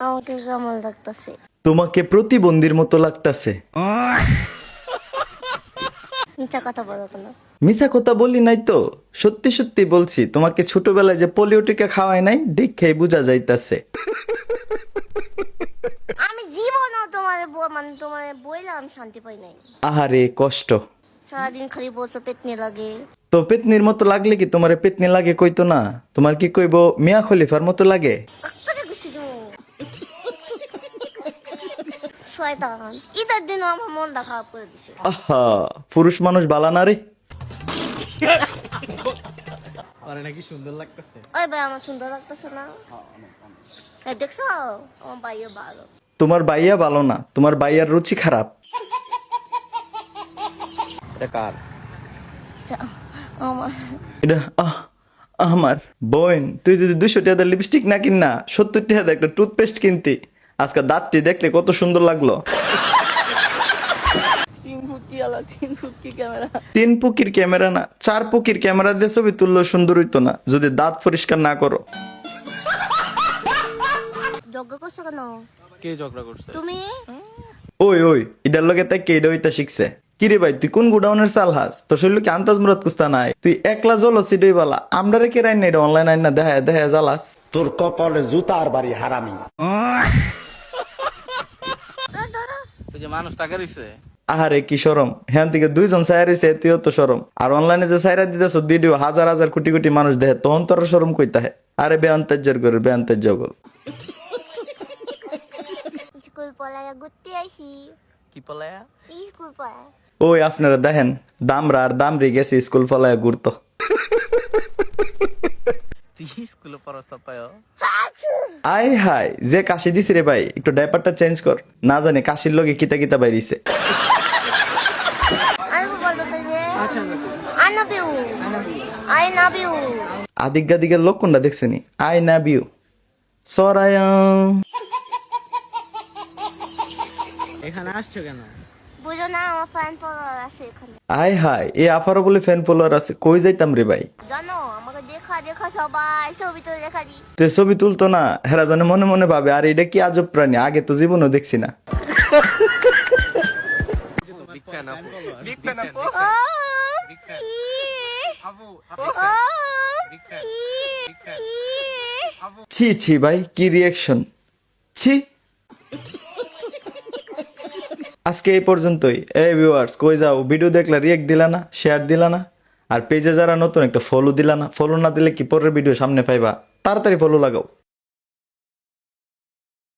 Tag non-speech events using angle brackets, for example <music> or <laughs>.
আমাকে কেমন লাগতেছে? তোমাকে প্রতিবন্ধীর মতো লাগতাছে। মিথ্যা কথা বলো কেন? মিশা কথা বলি নাই তো। সত্যি সত্যি বলছি তোমাকে ছোটবেলায় যে পোলিও টিকা খাওয়াই নাই দেখে বোঝা যাইতাছে। আমি জীবনও তোমার ব- মানে তোমার বইলে আমি শান্তি পাই নাই। আহারে কষ্ট। সারাদিন খালি বসে পেটনি লাগে। তো পেতনির মতো লাগলে কি তোমার পেতনি লাগে কইতো না? তোমার কি কইব মিয়া খলিফার মতো লাগে করে গেছি শয়তান। ঈদের দিন আমার মনটা খারাপ করে দিছে। আহা পুরুষ মানুষ বালা না রে আরে নাকি সুন্দর লাগতেছে। ওই ভাই আমার সুন্দর লাগতেছে না। এই দেখছ আমার ভালো। তোমার বাইয়া ভালো না তোমার বাইয়ার রুচি খারাপ। এটা কার? আমার এটা আহ আমার বোন। তুই যদি দুশো টাকা লিপস্টিক না কিন না সত্তর টাকা একটা টুথপেস্ট কিনতি। আজকে দাঁতটি দেখলে কত সুন্দর লাগল। তিন পুকির ক্যামেরা না চার পুকির ক্যামেরা দিয়ে ছবি তুললেও সুন্দর হইতো না যদি দাঁত পরিষ্কার না করো। যজ্ঞ করছ কেন? কে ঝগড়া করছে? তুমি? ওই ওই এটার লগে তাই কে এটা শিখছে। কিরে ভাই তুই কোন গুডাউনের চাল হাস? তোর শরীর কি আন্তাজ মুরাদ কুস্তা নাই? তুই একলা জলো সিডই বালা। আমরা রে কে রাইন এটা অনলাইন আইন না দেখা দেখা জ্বালাস। তোর কপালে জুতার বাড়ি হারামি। <laughs> যে মানুষ তাকে রইছে। আহারে কি সরম হ্যান থেকে দুইজন সাইরিছে তুইও তো সরম আর অনলাইনে যে সাইরা দিতেছ ভিডিও হাজার হাজার কোটি কোটি মানুষ দেখে তখন তোর সরম কইতা হে। আরে বেআন্তাজ্যর করে বেআন্তাজ্য কর স্কুল ঘুরতে কি পলায়া? স্কুল পড়ায় ওই আপনারা দেখেন দামরা আর দামরি গেছে স্কুল ফলায় ঘুরতো। তুই স্কুলে পড়াস পায়। আই হাই যে কাশি দিছি রে ভাই একটু ডাইপারটা চেঞ্জ কর। না জানি কাশির লগে কিতা কিতা বাইরিছে। আই আই আদিগা দিগের লোক কোনটা দেখছেনি আই না বিউ। সরায় এখানে আসছো কেন? বুঝো না আমার ফ্যান ফলোয়ার আছে এখানে। আই হাই এ আফারও বলে ফ্যান ফলোয়ার আছে কই যাইতাম রে ভাই? জানো ছবি তো ছবি তুলতো না, হেরা জানে মনে মনে ভাবে, আর, এটা কি আজব প্রাণী? আগে তো জীবনও দেখছি না। ছি ছি, ভাই, কি রিয়াকশন ছি। আজকে এই পর্যন্তই। এই ভিউয়ার্স কই যাও? ভিডিও দেখলে রিয়েক্ট দিলা না? শেয়ার দিলা না? আর পেজে যারা নতুন, একটা ফলো দিলা না। ফলো না দিলে কি পরের ভিডিও সামনে পাইবা? তাড়াতাড়ি ফলো লাগাও।